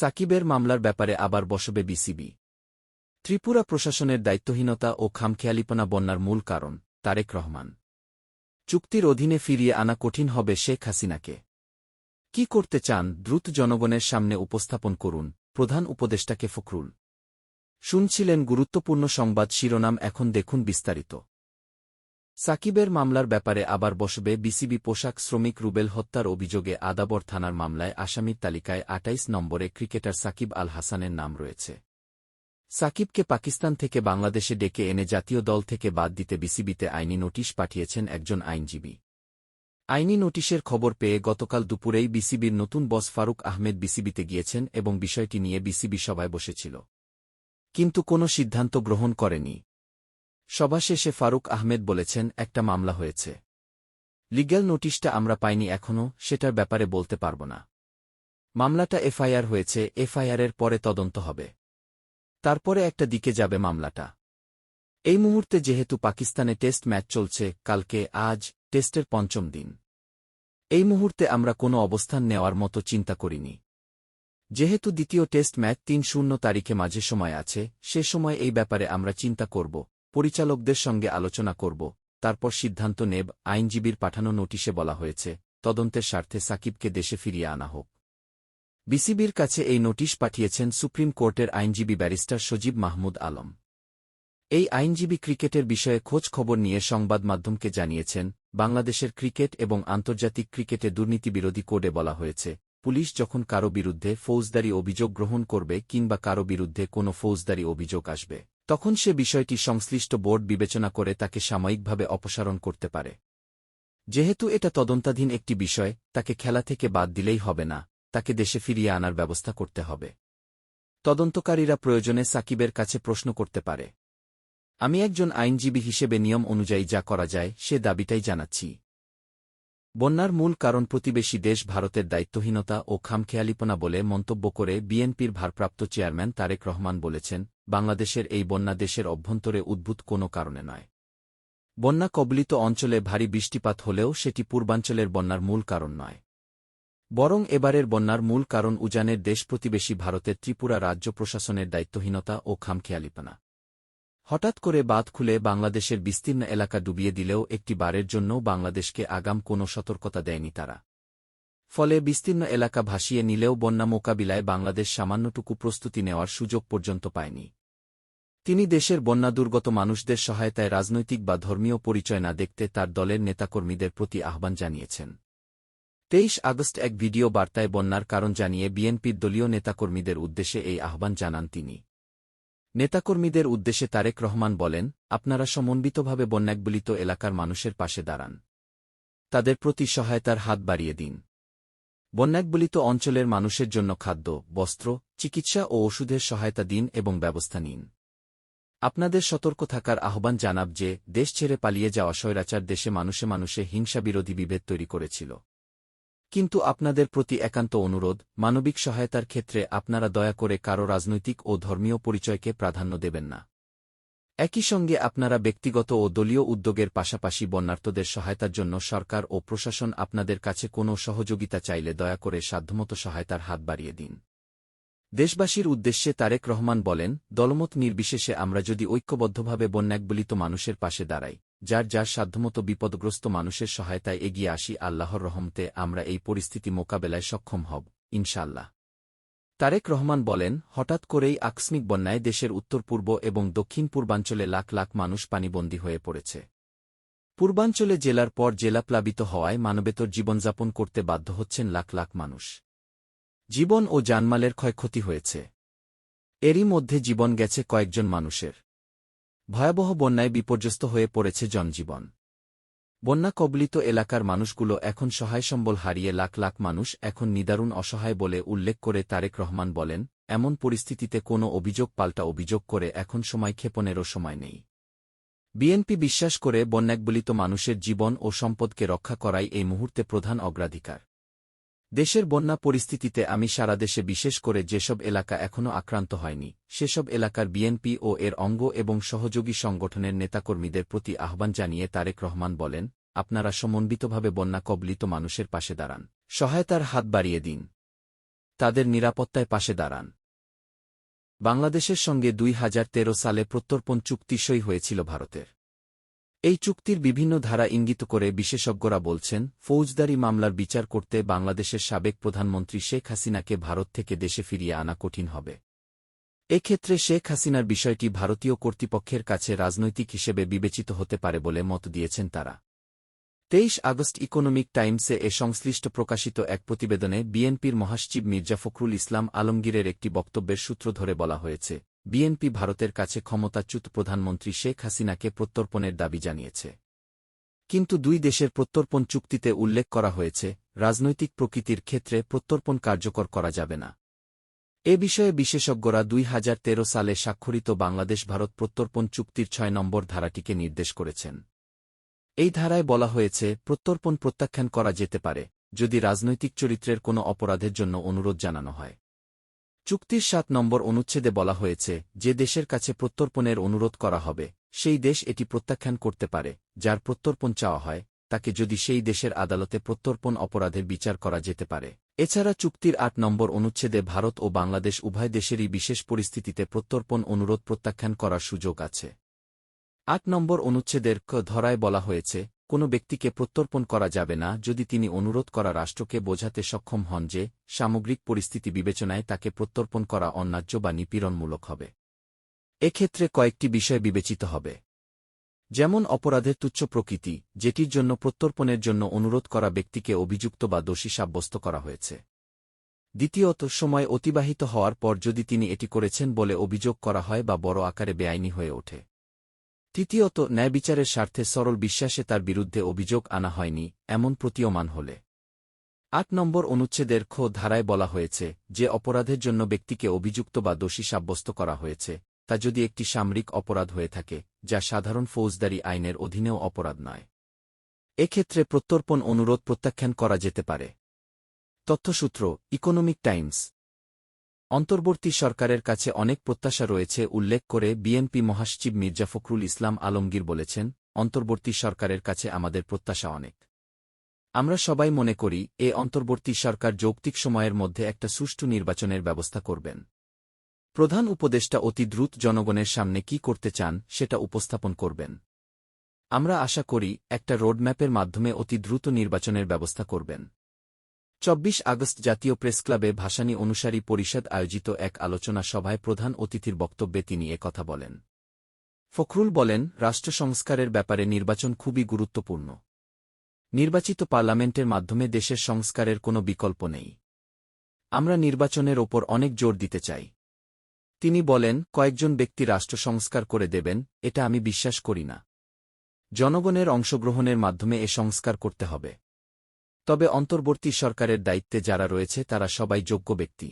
সাকিবের মামলার ব্যাপারে আবার বসবে বিসিবি। ত্রিপুরা প্রশাসনের দায়িত্বহীনতা ও খামখেয়ালিপনা বন্যার মূল কারণ, তারেক রহমান। চুক্তির অধীনে ফিরিয়ে আনা কঠিন হবে শেখ হাসিনাকে। কি করতে চান, দ্রুত জনগণের সামনে উপস্থাপন করুন, প্রধান উপদেষ্টাকে ফখরুল। শুনছিলেন গুরুত্বপূর্ণ সংবাদ শিরোনাম, এখন দেখুন বিস্তারিত। সাকিবের মামলার ব্যাপারে আবার বসবে বিসিবি পোশাক শ্রমিক রুবেল হত্যার অভিযোগে আদাবর থানার মামলায় আসামির তালিকায় আটাইশ নম্বরে ক্রিকেটার সাকিব আল হাসানের নাম রয়েছে। সাকিবকে পাকিস্তান থেকে বাংলাদেশে ডেকে এনে জাতীয় দল থেকে বাদ দিতে বিসিবিতে আইনি নোটিশ পাঠিয়েছেন একজন আইনজীবী। আইনি নোটিশের খবর পেয়ে গতকাল দুপুরেই বিসিবির নতুন বস ফারুক আহমেদ বিসিবিতে গিয়েছেন এবং বিষয়টি নিয়ে বিসিবি সভায় বসেছিল। কিন্তু কোনো সিদ্ধান্ত গ্রহণ করেনি। সভা শেষে ফারুক আহমেদ বলেছেন, একটা মামলা হয়েছে। লিগ্যাল নোটিশটা আমরা পাইনি এখনও সেটার ব্যাপারে বলতে পারব না। মামলাটা এফআইআর হয়েছে এফআইআরের পরে তদন্ত হবে। তারপরে একটা দিকে যাবে মামলাটা। এই মুহূর্তে যেহেতু পাকিস্তানে টেস্ট ম্যাচ চলছে, কালকে, আজ, টেস্টের পঞ্চম দিন। এই মুহূর্তে আমরা কোনো অবস্থান নেওয়ার মতো চিন্তা করিনি। যেহেতু দ্বিতীয় টেস্ট ম্যাচ তিন শূন্য তারিখে মাঝে সময় আছে, সে সময় এই ব্যাপারে আমরা চিন্তা করব। পরিচালকদের সঙ্গে আলোচনা করব, তারপর সিদ্ধান্ত নেব, আইনজীবীর পাঠানো নোটিশে বলা হয়েছে, তদন্তের স্বার্থে সাকিবকে দেশে ফিরিয়ে আনা হোক। বিসিবির কাছে এই নোটিশ পাঠিয়েছেন সুপ্রিম কোর্টের আইনজীবী ব্যারিস্টার সজীব মাহমুদ আলম। এই আইনজীবী ক্রিকেটের বিষয়ে খোঁজ খবর নিয়ে সংবাদ মাধ্যমকে জানিয়েছেন, বাংলাদেশের ক্রিকেট এবং আন্তর্জাতিক ক্রিকেটে দুর্নীতি বিরোধী কোডে বলা হয়েছে, পুলিশ যখন কারও বিরুদ্ধে ফৌজদারি অভিযোগ গ্রহণ করবে কিংবা কারও বিরুদ্ধে কোনো ফৌজদারি অভিযোগ আসবে। তখন সে বিষয়টি সংশ্লিষ্ট বোর্ড বিবেচনা করে তাকে সাময়িকভাবে অপসারণ করতে পারে। যেহেতু এটা তদন্তাধীন একটি বিষয়, তাকে খেলা থেকে বাদ দিলেই হবে না, তাকে দেশে ফিরিয়ে আনার ব্যবস্থা করতে হবে। তদন্তকারীরা প্রয়োজনে সাকিবের কাছে প্রশ্ন করতে পারে। আমি একজন আইনজীবী হিসেবে নিয়ম অনুযায়ী যা করা যায়, সে দাবিটাই জানাচ্ছি। বন্যার মূল কারণ প্রতিবেশী দেশ ভারতের দায়িত্বহীনতা ও খামখেয়ালিপনা বলে মন্তব্য করে বিএনপির ভারপ্রাপ্ত চেয়ারম্যান তারেক রহমান বলেছেন বাংলাদেশের এই বন্যা দেশের অভ্যন্তরে উদ্ভূত কোনো কারণে নয়। বন্যা কবলিত অঞ্চলে ভারী বৃষ্টিপাত হলেও সেটি পূর্বাঞ্চলের বন্যার মূল কারণ নয়। বরং এবারের বন্যার মূল কারণ উজানের দেশ প্রতিবেশী ভারতের ত্রিপুরা রাজ্য প্রশাসনের দায়িত্বহীনতা ও খামখেয়ালিপনা। হঠাৎ করে বাঁধ খুলে বাংলাদেশের বিস্তীর্ণ এলাকা ডুবিয়ে দিলেও একটি বারের জন্যও বাংলাদেশকে আগাম কোনো সতর্কতা দেয়নি তারা। ফলে বিস্তীর্ণ এলাকা ভাসিয়ে নিলেও বন্যা মোকাবিলায় বাংলাদেশ সামান্যটুকু প্রস্তুতি নেওয়ার সুযোগ পর্যন্ত পায়নি। তিনি দেশের বন্যা দুর্গত মানুষদের সহায়তায় রাজনৈতিক বা ধর্মীয় পরিচয় না দেখতে তার দলের নেতাকর্মীদের প্রতি আহ্বান জানিয়েছেন। তেইশ আগস্ট এক ভিডিও বার্তায় বন্যার কারণ জানিয়ে বিএনপির দলীয় নেতাকর্মীদের উদ্দেশ্যে এই আহ্বান জানান তিনি। নেতাকর্মীদের উদ্দেশ্যে তারেক রহমান বলেন, আপনারা সমন্বিতভাবে বন্যাকবলিত এলাকার মানুষের পাশে দাঁড়ান। তাদের প্রতি সহায়তার হাত বাড়িয়ে দিন। বন্যাকবলিত অঞ্চলের মানুষের জন্য খাদ্য, বস্ত্র, চিকিৎসা ও ওষুধের সহায়তা দিন এবং ব্যবস্থা নিন। আপনাদের সতর্ক থাকার আহ্বান জানাব যে, দেশ ছেড়ে পালিয়ে যাওয়া স্বৈরাচার দেশে মানুষে মানুষে হিংসাবিরোধী বিভেদ তৈরি করেছিল। কিন্তু আপনাদের প্রতি একান্ত অনুরোধ, মানবিক সহায়তার ক্ষেত্রে আপনারা দয়া করে কারও রাজনৈতিক ও ধর্মীয় পরিচয়কে প্রাধান্য দেবেন না। একই সঙ্গে আপনারা ব্যক্তিগত ও দলীয় উদ্যোগের পাশাপাশি বন্যার্থদের সহায়তার জন্য সরকার ও প্রশাসন আপনাদের কাছে কোনো সহযোগিতা চাইলে দয়া করে সাধ্যমতো সহায়তার হাত বাড়িয়ে দিন। দেশবাসীর উদ্দেশ্যে তারেক রহমান বলেন, দলমত নির্বিশেষে আমরা যদি ঐক্যবদ্ধভাবে বন্যাকবলিত মানুষের পাশে দাঁড়াই, যার যার সাধ্যমতো বিপদগ্রস্ত মানুষের সহায়তায় এগিয়ে আসি আল্লাহর রহমতে আমরা এই পরিস্থিতি মোকাবেলায় সক্ষম হব ইনশাল্লাহ তারেক রহমান বলেন, হঠাৎ করেই আকস্মিক বন্যায় দেশের উত্তর পূর্ব এবং দক্ষিণ পূর্বাঞ্চলে লাখ লাখ মানুষ পানিবন্দী হয়ে পড়েছে। পূর্বাঞ্চলে জেলার পর জেলা প্লাবিত হওয়ায় মানবেতর জীবনযাপন করতে বাধ্য হচ্ছেন লাখ লাখ মানুষ। জীবন ও জানমালের ক্ষয়ক্ষতি হয়েছে। এরই মধ্যে জীবন গেছে কয়েকজন মানুষের। ভয়াবহ বন্যায় বিপর্যস্ত হয়ে পড়েছে জনজীবন। বন্যা কবলিত এলাকার মানুষগুলো এখন সহায় সম্বল হারিয়ে লাখ লাখ মানুষ এখন নিদারুণ অসহায় বলে উল্লেখ করে তারেক রহমান বলেন, এমন পরিস্থিতিতে কোনো অভিযোগ পাল্টা অভিযোগ করে এখন সময় ক্ষেপণেরও সময় নেই। বিএনপি বিশ্বাস করে বন্যাকবলিত মানুষের জীবন ও সম্পদকে রক্ষা করাই এই মুহূর্তে প্রধান অগ্রাধিকার। দেশের বন্যা পরিস্থিতিতে আমি সারা দেশে বিশেষ করে যেসব এলাকা এখনও আক্রান্ত হয়নি, সেসব এলাকার বিএনপি ও এর অঙ্গ এবং সহযোগী সংগঠনের নেতাকর্মীদের প্রতি আহ্বান জানিয়ে তারেক রহমান বলেন, আপনারা সমন্বিতভাবে বন্যা কবলিত মানুষের পাশে দাঁড়ান। সহায়তার হাত বাড়িয়ে দিন। তাদের নিরাপত্তায় পাশে দাঁড়ান। বাংলাদেশের সঙ্গে দুই হাজার তেরো সালে প্রত্যর্পণ চুক্তি সই হয়েছিল ভারতের। এই চুক্তির বিভিন্ন ধারা ইঙ্গিত করে বিশেষজ্ঞরা বলছেন, ফৌজদারি মামলার বিচার করতে বাংলাদেশের সাবেক প্রধানমন্ত্রী শেখ হাসিনাকে ভারত থেকে দেশে ফিরিয়ে আনা কঠিন হবে। এক্ষেত্রে শেখ হাসিনার বিষয়টি ভারতীয় কর্তৃপক্ষের কাছে রাজনৈতিক হিসেবে বিবেচিত হতে পারে বলে মত দিয়েছেন তারা। তেইশ আগস্ট ইকোনমিক টাইমসে এ সংশ্লিষ্ট প্রকাশিত এক প্রতিবেদনে বিএনপির মহাসচিব মির্জা ফখরুল ইসলাম আলমগীরের একটি বক্তব্যের সূত্র ধরে বলা হয়েছে বিএনপি ভারতের কাছে ক্ষমতাচ্যুত প্রধানমন্ত্রী শেখ হাসিনাকে প্রত্যর্পণের দাবি জানিয়েছে। কিন্তু দুই দেশের প্রত্যর্পণ চুক্তিতে উল্লেখ করা হয়েছে, রাজনৈতিক প্রকৃতির ক্ষেত্রে প্রত্যর্পণ কার্যকর করা যাবে না। এ বিষয়ে বিশেষজ্ঞরা দুই হাজার তেরো সালে স্বাক্ষরিত বাংলাদেশ ভারত প্রত্যর্পণ চুক্তির ছয় নম্বর ধারাটিকে নির্দেশ করেছেন। এই ধারায় বলা হয়েছে, প্রত্যর্পণ প্রত্যাখ্যান করা যেতে পারে, যদি রাজনৈতিক চরিত্রের কোনো অপরাধের জন্য অনুরোধ জানানো হয়। চুক্তির সাত নম্বর অনুচ্ছেদে বলা হয়েছে, যে দেশের কাছে প্রত্যর্পণের অনুরোধ করা হবে, সেই দেশ এটি প্রত্যাখ্যান করতে পারে, যার প্রত্যর্পণ চাওয়া হয়, তাকে যদি সেই দেশের আদালতে প্রত্যর্পণ অপরাধের বিচার করা যেতে পারে। এছাড়া চুক্তির আট নম্বর অনুচ্ছেদে ভারত ও বাংলাদেশ উভয় দেশেরই বিশেষ পরিস্থিতিতে প্রত্যর্পণ অনুরোধ প্রত্যাখ্যান করার সুযোগ আছে। আট নম্বর অনুচ্ছেদের ক ধরায় বলা হয়েছে, কোনো ব্যক্তিকে প্রত্যর্পণ করা যাবে না যদি তিনি অনুরোধ করা রাষ্ট্রকে বোঝাতে সক্ষম হন যে, সামগ্রিক পরিস্থিতি বিবেচনায় তাকে প্রত্যর্পণ করা অন্যায্য বা নিপীড়নমূলক হবে। এক্ষেত্রে কয়েকটি বিষয় বিবেচিত হবে। যেমন অপরাধের তুচ্ছ প্রকৃতি, যেটির জন্য প্রত্যর্পণের জন্য অনুরোধ করা ব্যক্তিকে অভিযুক্ত বা দোষী সাব্যস্ত করা হয়েছে। দ্বিতীয়ত, সময় অতিবাহিত হওয়ার পর যদি তিনি এটি করেছেন বলে অভিযোগ করা হয় বা বড় আকারে বেআইনি হয়ে ওঠে। তৃতীয়ত, ন্যায়বিচারের স্বার্থে সরল বিশ্বাসে তার বিরুদ্ধে অভিযোগ আনা হয়নি, এমন প্রতীয়মান হলে। আট নম্বর অনুচ্ছেদের খো ধারায় বলা হয়েছে, যে অপরাধের জন্য ব্যক্তিকে অভিযুক্ত বা দোষী সাব্যস্ত করা হয়েছে, তা যদি একটি সামরিক অপরাধ হয়ে থাকে, যা সাধারণ ফৌজদারি আইনের অধীনেও অপরাধ নয়। এক্ষেত্রে প্রত্যর্পণ অনুরোধ প্রত্যাখ্যান করা যেতে পারে। তথ্যসূত্র, ইকোনমিক টাইমস অন্তর্বর্তী সরকারের কাছে অনেক প্রত্যাশা রয়েছে, উল্লেখ করে বিএনপি মহাসচিব মির্জা ফখরুল ইসলাম আলমগীর বলেছেন, অন্তর্বর্তী সরকারের কাছে আমাদের প্রত্যাশা অনেক। আমরা সবাই মনে করি, এ অন্তর্বর্তী সরকার যৌক্তিক সময়ের মধ্যে একটা সুষ্ঠু নির্বাচনের ব্যবস্থা করবেন। প্রধান উপদেষ্টা অতি দ্রুত জনগণের সামনে কি করতে চান, সেটা উপস্থাপন করবেন। আমরা আশা করি, একটা রোডম্যাপের মাধ্যমে অতি দ্রুত নির্বাচনের ব্যবস্থা করবেন। চব্বিশ আগস্ট জাতীয় প্রেসক্লাবে ভাসানী অনুসারী পরিষদ আয়োজিত এক আলোচনা সভায় প্রধান অতিথির বক্তব্যে তিনি কথা বলেন। ফখরুল বলেন, রাষ্ট্র সংস্কারের ব্যাপারে নির্বাচন খুবই গুরুত্বপূর্ণ। নির্বাচিত পার্লামেন্টের মাধ্যমে দেশের সংস্কারের কোনো বিকল্প নেই। আমরা নির্বাচনের ওপর অনেক জোর দিতে চাই। তিনি বলেন, কয়েকজন ব্যক্তি রাষ্ট্র সংস্কার করে দেবেন, এটা আমি বিশ্বাস করি না। জনগণের অংশগ্রহণের মাধ্যমে এ সংস্কার করতে হবে। তবে অন্তর্বর্তী সরকারের দায়িত্বে যারা রয়েছে তারা সবাই যোগ্য ব্যক্তি।